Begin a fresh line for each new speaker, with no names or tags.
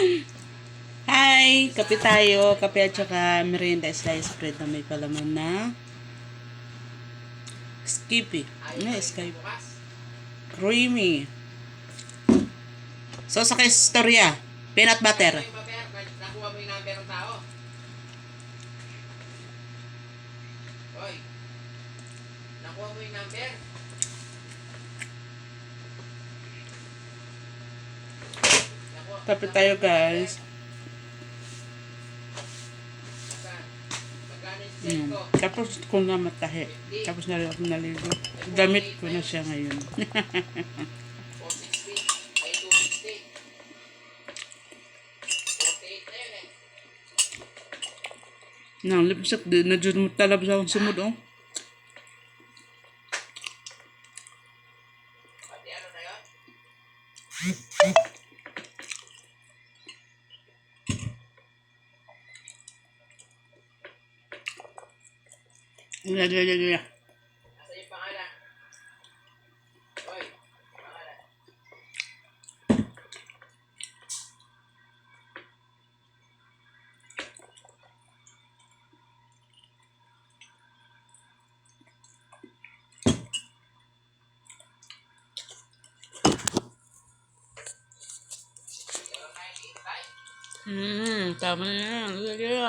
Hi! Kape tayo. Kape at saka merienda slice bread na may palaman na Skippy. Ano yung Skippy? Creamy. So, sa istorya, peanut butter.
Nakuha mo yung number ng tao. Hoy. Nakuha mo yung number.
Kape tayo, guys. Mm. Tapos ko na matahi. Tapos na ako naligo. Gamit ko na siya ngayon.
460. Ay, 260. 48 na
lipsak din. Na dyan mo talab sa akong sumod, oh.
Pati ano na yun? Đưa đưa đưa
đưa. Ừ, cảm ơn, đưa đưa.